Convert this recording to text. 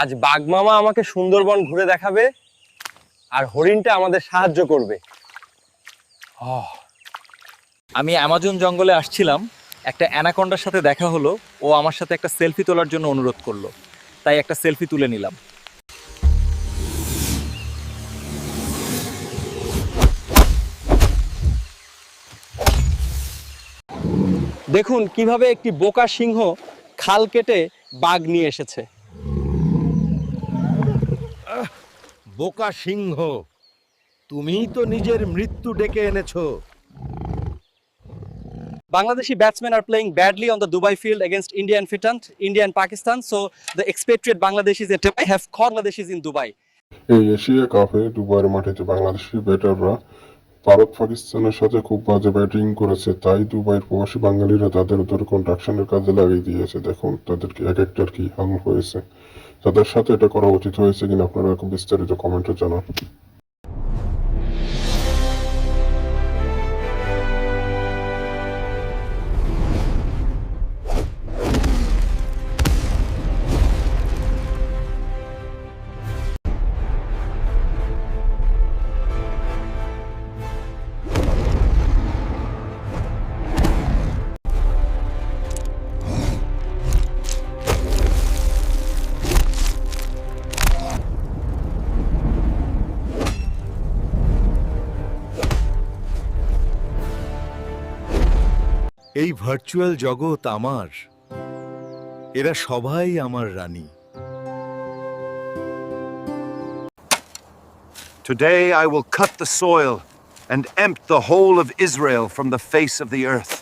আজ বাঘমামা আমাকে সুন্দরবন ঘুরে দেখাবে আর হরিণটা আমাদের সাহায্য করবে। আমি অ্যামাজন জঙ্গলে আসছিলাম একটা অ্যানাকন্ডার সাথে দেখা হলো ও আমার সাথে একটা সেলফি তোলার জন্য অনুরোধ করল তাই একটা সেলফি তুলে নিলাম। দেখুন কীভাবে একটি বোকা সিংহ খাল কেটে বাঘ নিয়ে এসেছে। বোকা সিংহ তুমি তো নিজের মৃত্যু ডেকে এনেছো। Bangladeshi batsman R playing badly on the Dubai field against Indian ফিটান্ট Indian Pakistan so the expected Bangladesh is এটাই have Bangladesh is in Dubai এই এশিয়া কাপে দুবাইয়ের মাঠে যে বাংলাদেশি ব্যাটাররা ভারত পাকিস্তানের সাথে খুব বাজে ব্যাটিং করেছে তাই দুবাইয়ের প্রবাসী বাঙালিরা তাদের উপর কন্ট্রাকশনের কাজে লাগিয়ে দিয়েছে। দেখুন তাদের এক একটার কি হাল হয়েছে। তাদের সাথে এটা করা উচিত হয়েছে কিনা আপনারা বিস্তারিত কমেন্টে জানান। এই ভার্চুয়াল জগৎ আমার এরা সবাই আমার রানী Today I will cut the soil and empt the whole of Israel from the face of the earth.